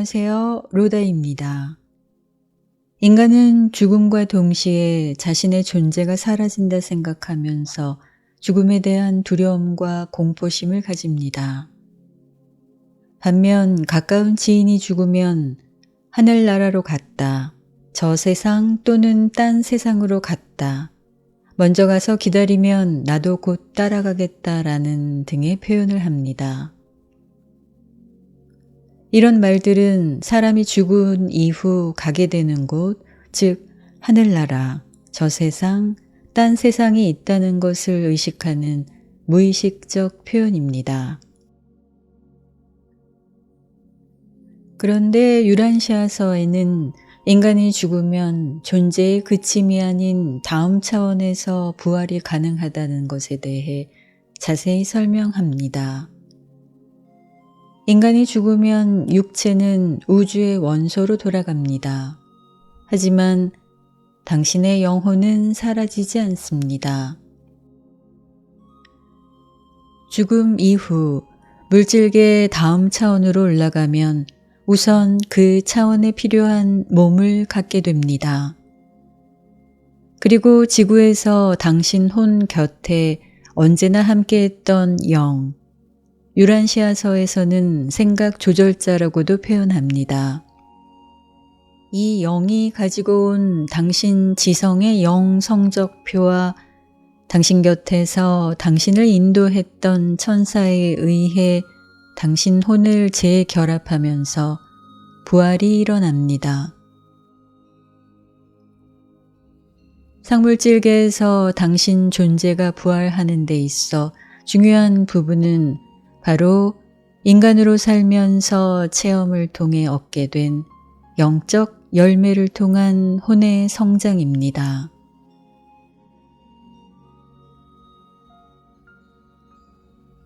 안녕하세요. 로다입니다. 인간은 죽음과 동시에 자신의 존재가 사라진다 생각하면서 죽음에 대한 두려움과 공포심을 가집니다. 반면 가까운 지인이 죽으면 하늘나라로 갔다. 저 세상 또는 딴 세상으로 갔다. 먼저 가서 기다리면 나도 곧 따라가겠다라는 등의 표현을 합니다. 이런 말들은 사람이 죽은 이후 가게 되는 곳, 즉 하늘나라, 저 세상, 딴 세상이 있다는 것을 의식하는 무의식적 표현입니다. 그런데 유란시아서에는 인간이 죽으면 존재의 그침이 아닌 다음 차원에서 부활이 가능하다는 것에 대해 자세히 설명합니다. 인간이 죽으면 육체는 우주의 원소로 돌아갑니다. 하지만 당신의 영혼은 사라지지 않습니다. 죽음 이후 물질계 다음 차원으로 올라가면 우선 그 차원에 필요한 몸을 갖게 됩니다. 그리고 지구에서 당신 혼 곁에 언제나 함께했던 영, 유란시아서에서는 생각 조절자라고도 표현합니다. 이 영이 가지고 온 당신 지성의 영 성적표와 당신 곁에서 당신을 인도했던 천사에 의해 당신 혼을 재결합하면서 부활이 일어납니다. 상물질계에서 당신 존재가 부활하는 데 있어 중요한 부분은 바로 인간으로 살면서 체험을 통해 얻게 된 영적 열매를 통한 혼의 성장입니다.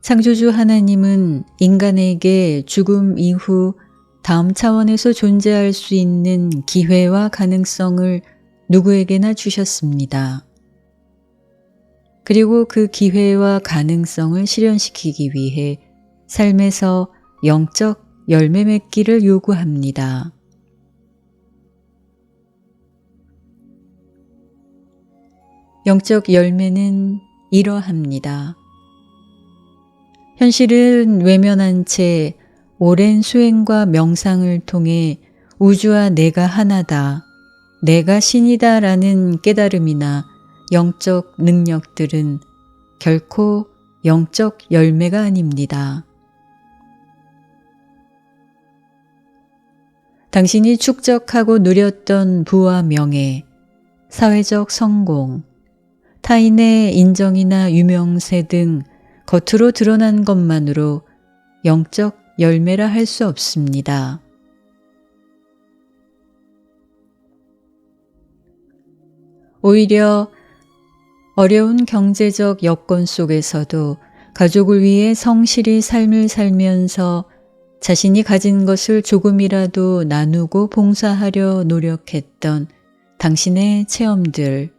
창조주 하나님은 인간에게 죽음 이후 다음 차원에서 존재할 수 있는 기회와 가능성을 누구에게나 주셨습니다. 그리고 그 기회와 가능성을 실현시키기 위해 삶에서 영적 열매 맺기를 요구합니다. 영적 열매는 이러합니다. 현실은 외면한 채 오랜 수행과 명상을 통해 우주와 내가 하나다, 내가 신이다 라는 깨달음이나 영적 능력들은 결코 영적 열매가 아닙니다. 당신이 축적하고 누렸던 부와 명예, 사회적 성공, 타인의 인정이나 유명세 등 겉으로 드러난 것만으로 영적 열매라 할 수 없습니다. 오히려 어려운 경제적 여건 속에서도 가족을 위해 성실히 삶을 살면서 자신이 가진 것을 조금이라도 나누고 봉사하려 노력했던 당신의 체험들.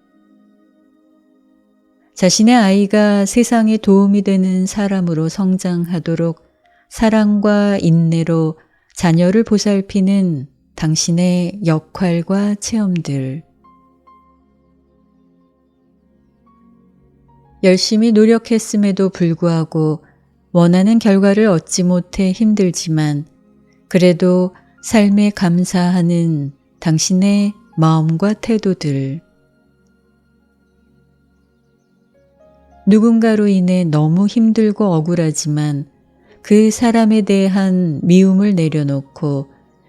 자신의 아이가 세상에 도움이 되는 사람으로 성장하도록 사랑과 인내로 자녀를 보살피는 당신의 역할과 체험들. 열심히 노력했음에도 불구하고 원하는 결과를 얻지 못해 힘들지만 그래도 삶에 감사하는 당신의 마음과 태도들. 누군가로 인해 너무 힘들고 억울하지만 그 사람에 대한 미움을 내려놓고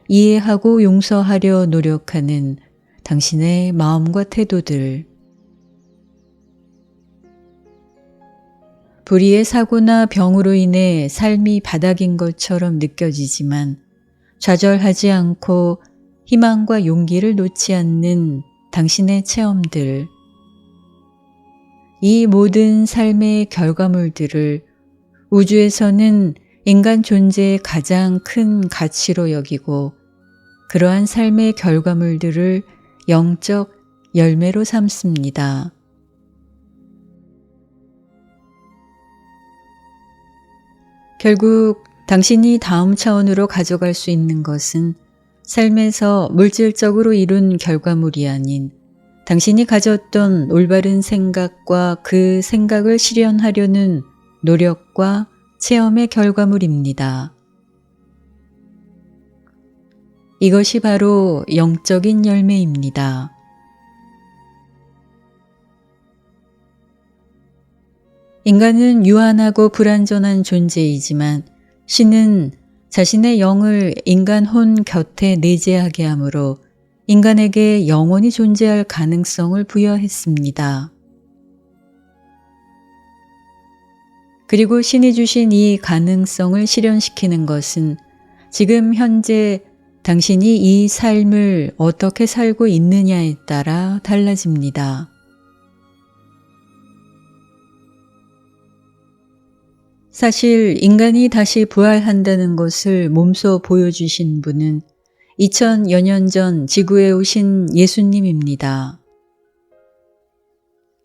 이해하고 용서하려 노력하는 당신의 마음과 태도들. 불의의 사고나 병으로 인해 삶이 바닥인 것처럼 느껴지지만 좌절하지 않고 희망과 용기를 놓지 않는 당신의 체험들. 이 모든 삶의 결과물들을 우주에서는 인간 존재의 가장 큰 가치로 여기고 그러한 삶의 결과물들을 영적 열매로 삼습니다. 결국 당신이 다음 차원으로 가져갈 수 있는 것은 삶에서 물질적으로 이룬 결과물이 아닌 당신이 가졌던 올바른 생각과 그 생각을 실현하려는 노력과 체험의 결과물입니다. 이것이 바로 영적인 열매입니다. 인간은 유한하고 불완전한 존재이지만 신은 자신의 영을 인간 혼 곁에 내재하게 하므로 인간에게 영원히 존재할 가능성을 부여했습니다. 그리고 신이 주신 이 가능성을 실현시키는 것은 지금 현재 당신이 이 삶을 어떻게 살고 있느냐에 따라 달라집니다. 사실 인간이 다시 부활한다는 것을 몸소 보여주신 분은 2000여 년 전 지구에 오신 예수님입니다.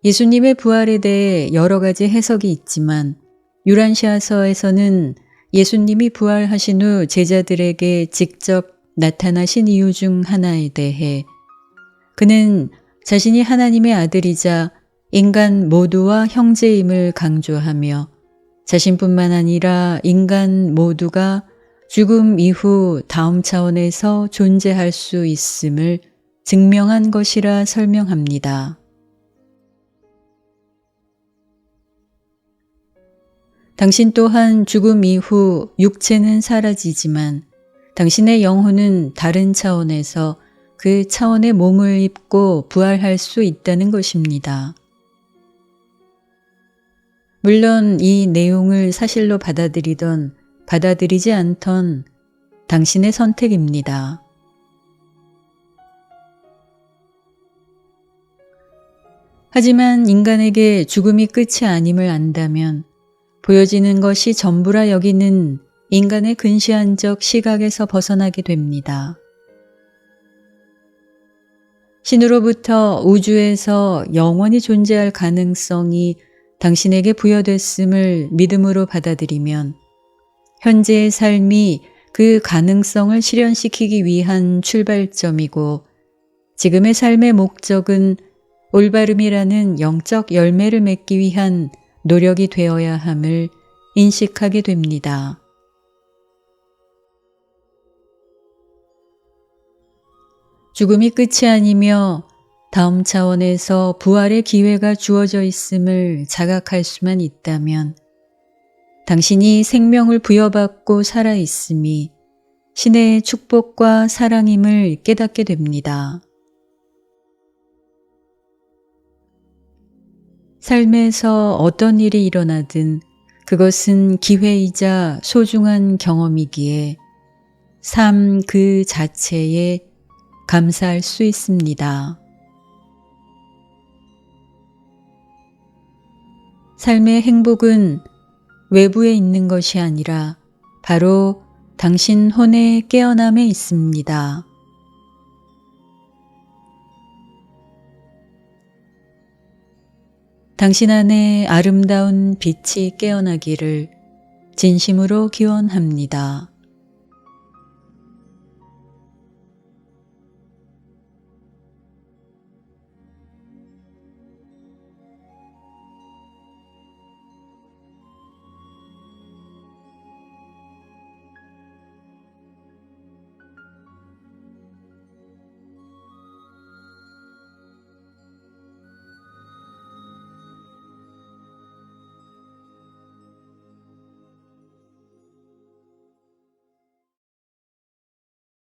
예수님의 부활에 대해 여러 가지 해석이 있지만 유란시아서에서는 예수님이 부활하신 후 제자들에게 직접 나타나신 이유 중 하나에 대해 그는 자신이 하나님의 아들이자 인간 모두와 형제임을 강조하며 자신뿐만 아니라 인간 모두가 죽음 이후 다음 차원에서 존재할 수 있음을 증명한 것이라 설명합니다. 당신 또한 죽음 이후 육체는 사라지지만 당신의 영혼은 다른 차원에서 그 차원의 몸을 입고 부활할 수 있다는 것입니다. 물론 이 내용을 사실로 받아들이던 받아들이지 않던 당신의 선택입니다. 하지만 인간에게 죽음이 끝이 아님을 안다면 보여지는 것이 전부라 여기는 인간의 근시안적 시각에서 벗어나게 됩니다. 신으로부터 우주에서 영원히 존재할 가능성이 당신에게 부여됐음을 믿음으로 받아들이면 현재의 삶이 그 가능성을 실현시키기 위한 출발점이고 지금의 삶의 목적은 올바름이라는 영적 열매를 맺기 위한 노력이 되어야 함을 인식하게 됩니다. 죽음이 끝이 아니며 다음 차원에서 부활의 기회가 주어져 있음을 자각할 수만 있다면 당신이 생명을 부여받고 살아 있음이 신의 축복과 사랑임을 깨닫게 됩니다. 삶에서 어떤 일이 일어나든 그것은 기회이자 소중한 경험이기에 삶 그 자체에 감사할 수 있습니다. 삶의 행복은 외부에 있는 것이 아니라 바로 당신 혼의 깨어남에 있습니다. 당신 안에 아름다운 빛이 깨어나기를 진심으로 기원합니다.